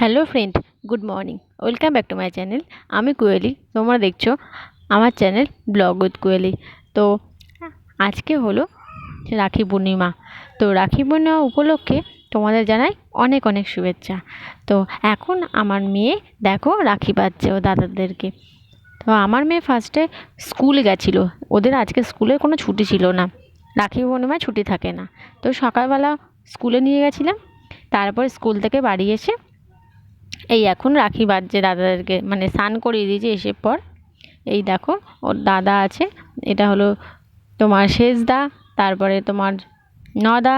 Hello friend, good morning. Welcome back to my channel. আমি কোয়েলি, তোমরা দেখছ আমার চ্যানেল ব্লগ উইথ কোয়েলি। তো আজকে হলো রাখি পূর্ণিমা। তো রাখি পূর্ণিমা উপলক্ষে তোমাদের জানাই অনেক অনেক শুভেচ্ছা। তো এখন আমার মেয়ে দেখো রাখি পাচ্ছে ও দাদাদেরকে। তো আমার মেয়ে ফার্স্টে স্কুল গেছিল। ওদের আজকে স্কুলে কোনো ছুটি ছিল না। রাখি পূর্ণিমায় ছুটি থাকে না। তো সকালবেলা স্কুলে নিয়ে গেছিলাম। তারপর স্কুল থেকে বাড়ি এসে এই এখন রাখি বাঁধছে দাদাদেরকে মানে স্নান করিয়ে দিয়েছে এসে পর, এই দেখো, ওর দাদা আছে, এটা হলো তোমার সেজদা তারপরে তোমার নদা,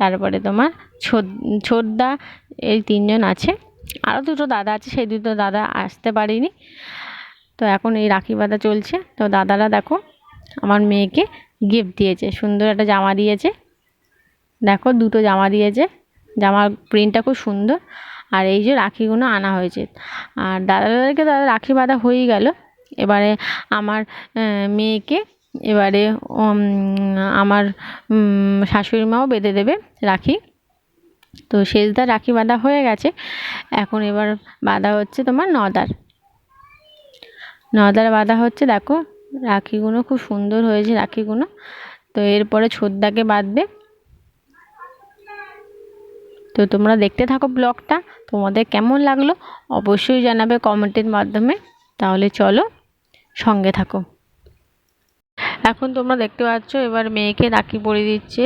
তারপরে তোমার ছোদ ছোদ্দা, এই তিনজন আছে। আরও দুটো দাদা আছে, সেই দুটো দাদা আসতে পারেনি। তো এখন এই রাখি বাঁধা চলছে। তো দাদারা দেখো, আমার মেয়েকে গিফট দিয়েছে, সুন্দর একটা জামা দিয়েছে। দেখো, দুটো জামা দিয়েছে। জামার প্রিন্টটা খুব সুন্দর। আর এই যে রাখিগুলো আনা হয়েছে। আর দাদাদেরকে দাদা রাখি বাঁধা হয়েই গেল। এবারে আমার মেয়েকে এবারে আমার শাশুড়ি মাও বেঁধে দেবে রাখি। তো শেষদার রাখি বাঁধা হয়ে গেছে। এখন এবার বাঁধা হচ্ছে তোমার নদার। নদার বাঁধা হচ্ছে দেখো, রাখিগুলো খুব সুন্দর হয়েছে রাখিগুলো। তো এরপরে ছোদ্দাকে বাঁধবে। তো তোমরা দেখতে থাকো ব্লগটা, তোমাদের কেমন লাগল অবশ্যই জানাবে কমেন্টের মাধ্যমে। তাহলে চলো সঙ্গে থাকো। এখন তোমরা দেখতে পাচ্ছ, এবার মেয়েকে রাখি পরিয়ে দিচ্ছে।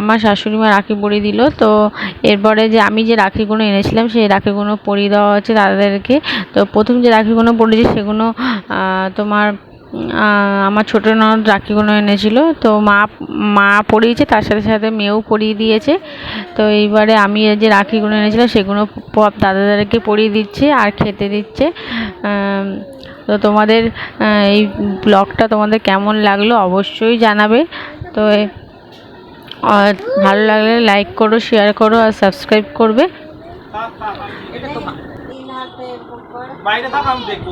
আমার শাশুড়ি মা রাখি পরিয়ে দিল। তো এরপরে যে আমি যে রাখিগুলো এনেছিলাম, সেই রাখিগুলো পরিয়ে দেওয়া হচ্ছে তাদেরকে। তো প্রথম যে রাখিগুলো পরিয়েছি সেগুলো তোমার আমার ছোটো ননদ রাখিগুলো এনেছিল। তো মা মা পরিয়েছে তার সাথে সাথে মেয়েও পরিয়ে দিয়েছে। তো এইবারে আমি যে রাখিগুলো এনেছিলাম সেগুলো দাদাদেরকে পরিয়ে দিচ্ছে আর খেতে দিচ্ছে। তো তোমাদের এই ব্লগটা তোমাদের কেমন লাগল অবশ্যই জানাবে। তো ভালো লাগলে লাইক করো শেয়ার করো আর সাবস্ক্রাইব করবে। বাইরে থাক আমি দেখব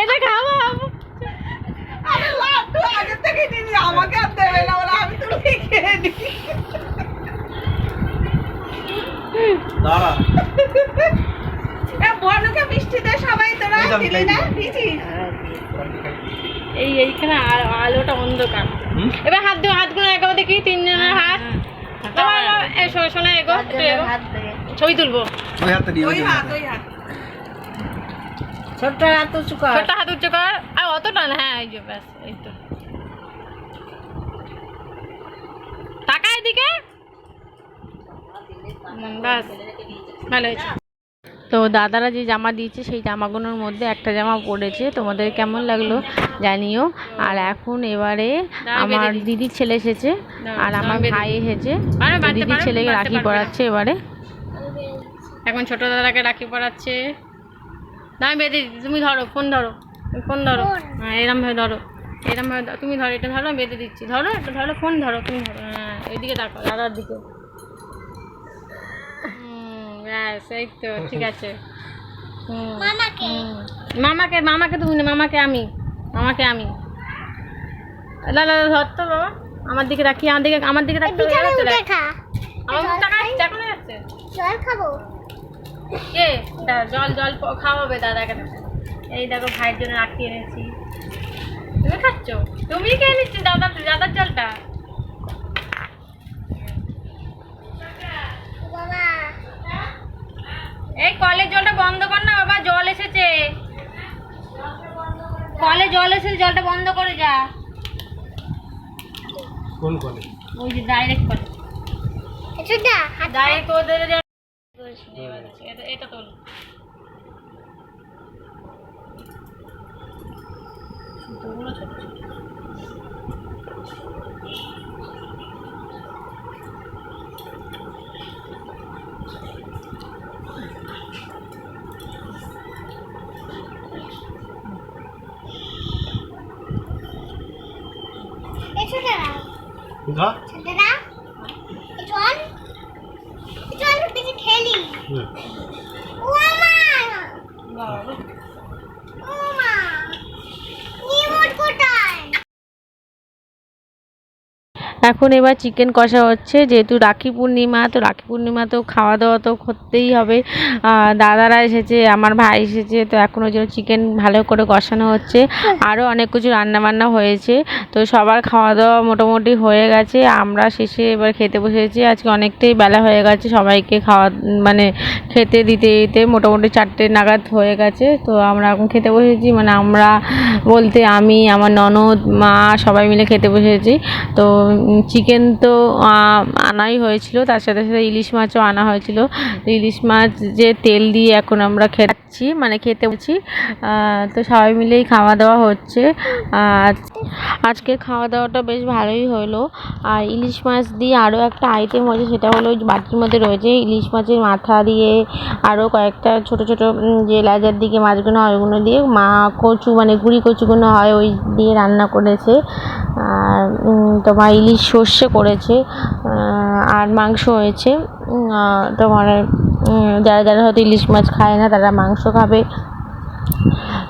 এটা খাব আরে লাড্ডু আগে থেকে নিবি আমাকে আর দেবে না বলে আমি তো খেয়ে নিই দাঁড়া এ বনুকে মিষ্টি দে সবাই তোরা এই যে আমি দিলি না খাই দিছিস এইখানে আলোটা অন্ধকার। এবার হাত দিয়ে হাতগুলো একেবারে দেখি তিনজনের হাত? এবার এই শো- শোনা এগো ছবি তুলবো। ওই হাতটা দিয়ে ওই হাত ওই হাত। ছোট্ট হাত উঁচু কর। ছোট্ট হাত উঁচু কর। আর অতটা না হ্যাঁ এই যে ব্যাস এই তো। টাকা এদিকে। ব্যাস ভালো হয়েছে। তো দাদারা যে জামা দিয়েছে সেই জামাগুলোর মধ্যে একটা জামা পড়েছে। তোমাদের কেমন লাগল জানিও। আর এখন এবারে আমার দিদির ছেলে এসেছে আর আমার ভাই এসেছে। দিদির ছেলেকে রাখি পড়াচ্ছে এবারে। এখন ছোট দাদাকে রাখি পরাচ্ছে দামি বেঁধে দিচ্ছি। তুমি ধরো ফোন ধরো ফোন ধরো। হ্যাঁ এরম ভাবে ধরো এরম ভাবে ধরো। তুমি ধরো এটা ধরো আমি বেঁধে দিচ্ছি। ধরো এটা ধরো ফোন ধরো তুমি ধরো। হ্যাঁ এদিকে দেখো দাদার দিকে। ব্যাস এই তো ঠিক আছে। হুম। মামাকে? মামাকে তুমি না মামাকে আমি মামাকে আমি। দাদা ধর তো বাবা। আমার দিকে রাখি আমার দিকে আমার দিকে রাখতে হবে, যাচ্ছে? জল খাব? কে জল জল খাওয়াবে দাদাকে। এই দেখো ভাইয়ের জন্য রাখি এনেছি। তুমি খাচ্ছ? তুমি খেয়ে নিচ্ছ দাদা দাদার জলটা? বাবা এই কলের জলটা বন্ধ কর না বাবা জল এসেছে। কলে জল এসেছে জলটা বন্ধ করে যা। কোন কলে? ওই যে ডাইরেক্ট হাত ডাইরেক্ট ওদের যে- এটা এটা তোল। সুতোগুলো ছোট ছোট। এটা দাঁড়া এটা দাঁড়া চল চল খেলি। ও মা বাবা ও মা রিমোট কোথায় এখন এবার চিকেন কষা হচ্ছে, যেহেতু রাখি পূর্ণিমা, তো রাখি পূর্ণিমা তো খাওয়া দাওয়া তো করতেই হবে। দাদারা এসেছে, আমার ভাই এসেছে, তো এখন ওই জন্য চিকেন ভালো করে কষানো হচ্ছে। আরও অনেক কিছু রান্না বান্না হয়েছে, তো সবার খাওয়া দাওয়া মোটামুটি হয়ে গেছে। আমরা শেষে এবার খেতে বসেছি, আজকে অনেকটাই বেলা হয়ে গেছে, সবাইকে খাওয়া মানে খেতে দিতে দিতে মোটামুটি চারটে নাগাদ হয়ে গেছে। তো আমরা এখন খেতে বসেছি মানে আমরা বলতে আমি, আমার ননদ, মা সবাই মিলে খেতে বসেছি। তো চিকেন তো আনাই হয়েছিল তার সাথে সাথে ইলিশ মাছও আনা হয়েছিল। ইলিশ মাছ যে তেল দিয়ে এখন আমরা খাচ্ছি মানে খেতে আহ, তো সবাই মিলেই খাওয়া দাওয়া হচ্ছে। আর আজকে খাওয়া দাওয়াটা বেশ ভালোই হলো। আর ইলিশ মাছ দিয়ে আরও একটা আইটেম হয়েছে সেটা হলো ওই বাটির মধ্যে রয়েছে ইলিশ মাছের মাথা দিয়ে আরও কয়েকটা ছোট ছোট যে লেজার দিকে মাছগুলো হয় ওগুলো দিয়ে মা কচু মানে গুঁড়ি কচুগুলো হয় ওই দিয়ে রান্না করেছে। আর তোমার ইলিশ সর্ষে করেছে আর মাংস হয়েছে। তোমার যারা যারা হয়তো ইলিশ মাছ খায় না, তারা মাংস খাবে।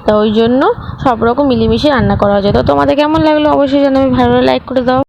তো ওই জন্য সব রকম মিলেমিশে রান্না করা হয়েছে। তো তোমাদের কেমন লাগল অবশ্যই জানাবে। ভালো লাইক করে দাও।